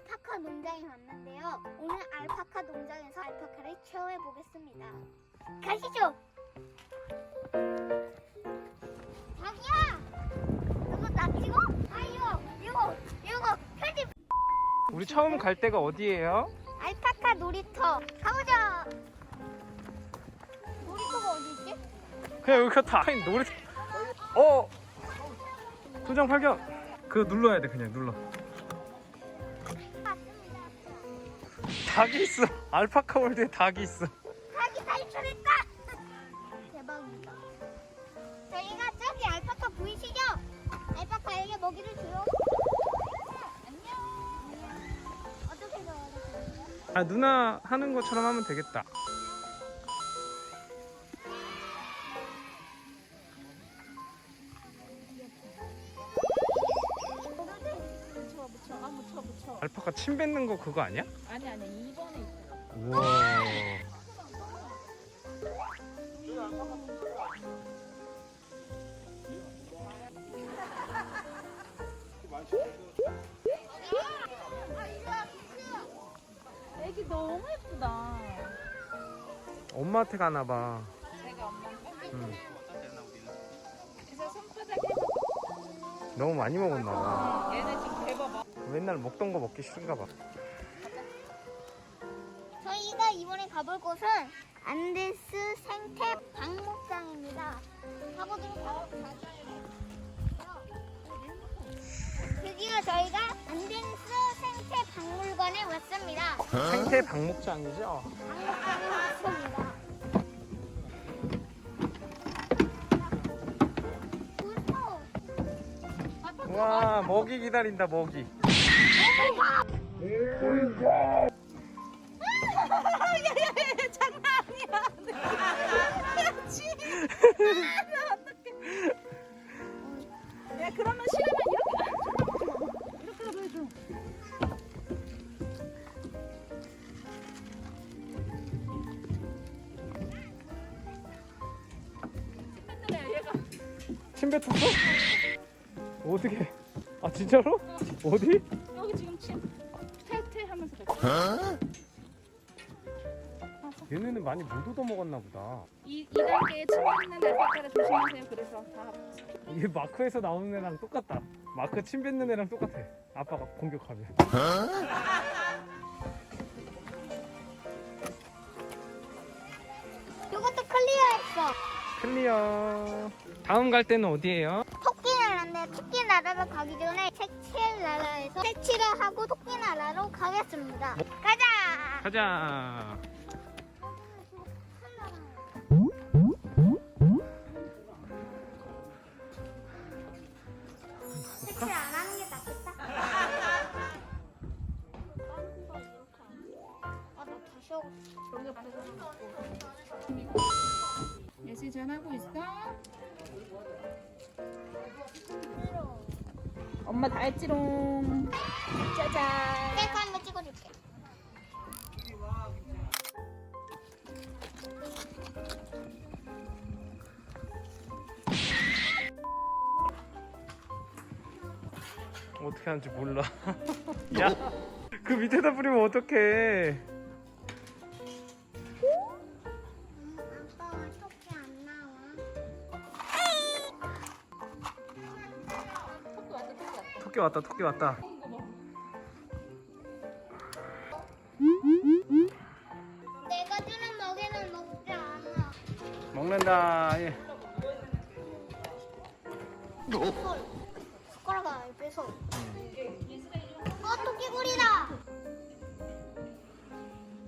알파카 농장에 왔는데요. 오늘 알파카 농장에서 알파카를 체험해 보겠습니다. 가시죠. 자기야, 이거 나 찍어? 아 이거 이거 이거 편집. 우리 처음 갈 데가 어디예요? 알파카 놀이터 가보자. 놀이터가 어디 있지? 그냥 여기가 다 아니 노래 어 도장 발견 그거 눌러야 돼 그냥 눌러 닭이 있어 알파카 월드에 닭이 있어 자기 탈출했다. 대박이다. 저희가 저기 알파카 보이시죠? 알파카에게 먹이를 줘요. 안녕. 어떻게 넣어야 되나요? 아 누나 하는 것처럼 하면 되겠다 묻혀 아 묻혀 묻혀 알파카 침 뱉는 거 그거 아니야? 아니 아니 2번에 있어요 우와 애기 너무 예쁘다 엄마한테 가나 봐 제가 엄마인가? 응. 그래서 손바닥 해서 너무 많이 먹었나 봐 얘네 지금 맨날 먹던 거 먹기 싫은가 봐 저희가 이번에 가볼 곳은 안데스 생태 박목장입니다. 가보도록 하겠습니다. 드디어 저희가 안데스 생태 박물관에 왔습니다. 생태 박목장이죠? 박목장에 왔습니다. 와 먹이 기다린다 먹이 야 그러면 싫으면 이렇게 이렇게라도 해줘 힘들어요 얘가 침 뱉었어? 어떻게 아 진짜로? 어디? 얘네는 많이 못 얻어 먹었나 보다 이, 이 단계에 침 있는 알파카를 조심하세요 그래서 다 이게 마크에서 나오는 애랑 똑같다. 마크 침 뱉는 애랑 똑같아. 아빠가 공격하면. 이것도 클리어했어. 클리어. 다음 갈 때는 어디예요? 토끼 나라인데 토끼 나라로 가기 전에 색칠 나라에서 색칠을 하고 토끼 나라로 가겠습니다. 가자. 가자. 엄마 다 했지롱 짜잔 셀카 한번 찍어줄게. 어떻게 하는지 몰라. 야, 그 밑에다 뿌리면 어떡해. 토끼 왔다 토끼 왔다. 내가 주는 먹이는 먹지 않아. 먹는다. 예. 손. 숟가락을 빼서. 어, 토끼굴이다.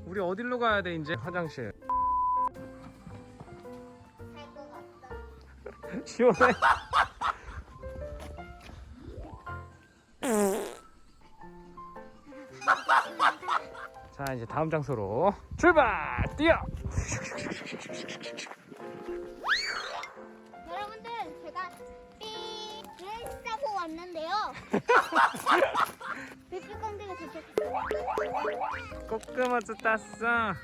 우리 어디로 가야 돼, 이제? 화장실. 갈것 같다. 시원해. 자, 이제 다음 장소로 출발! 뛰어! 여러분들 제가 삐를 싸고 왔는데요. 삐삐 꽁대가 도착했어요. 꼬끄마스 땄어.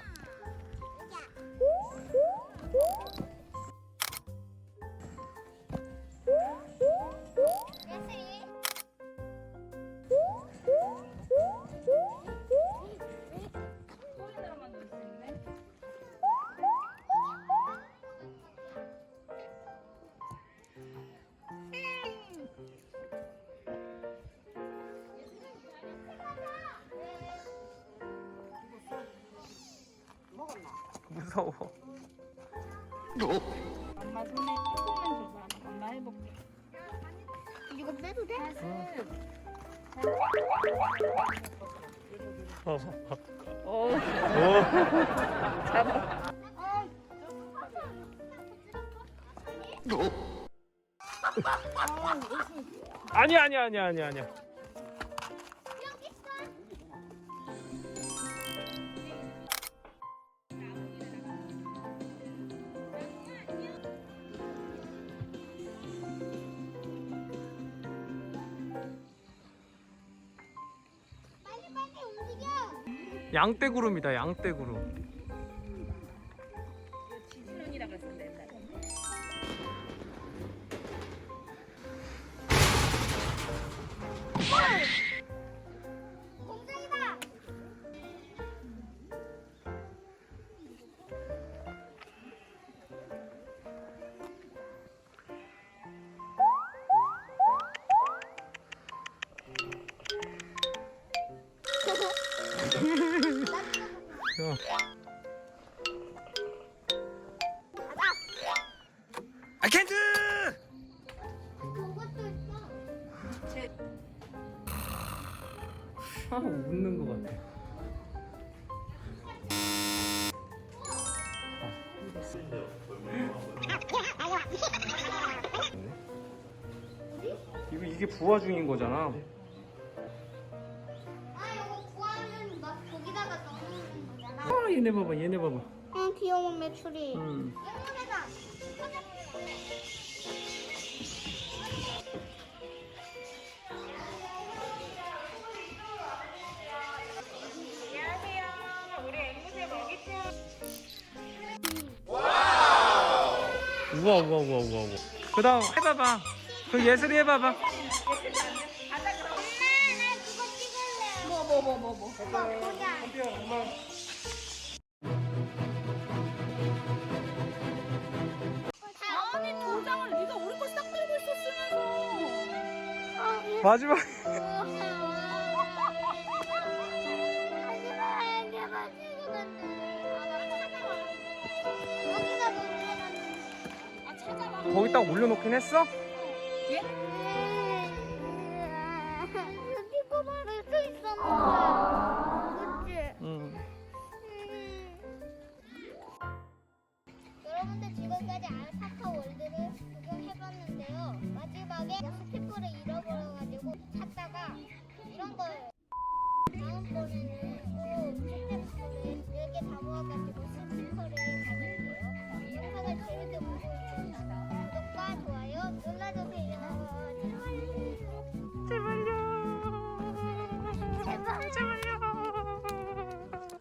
무서워. 엄마 손에 조금만 줘봐. 엄마 해볼게. 이거 빼도 돼? 어. 잡아. 아니야 아니야 아니야 아니야 아니야. 양떼구름이다 양떼구름. 아 웃는 것 같아. 이거 이게 부화 중인 거잖아. 아 이거 구하는 막 거기다가 넣는 거잖아. 아 얘네 봐봐 얘네 봐봐. 응 귀여운 메추리. 음. 우와 우와 우와 우와 우와. 그 다음 해봐봐. 그 예슬이 해봐봐. 뭐 뭐 뭐뭐 뭐. 보자. 아니 도장을 네가 우리 걸 싹 들고 있었으면서. 마지막. 거기 딱 올려놓긴 했어? 예?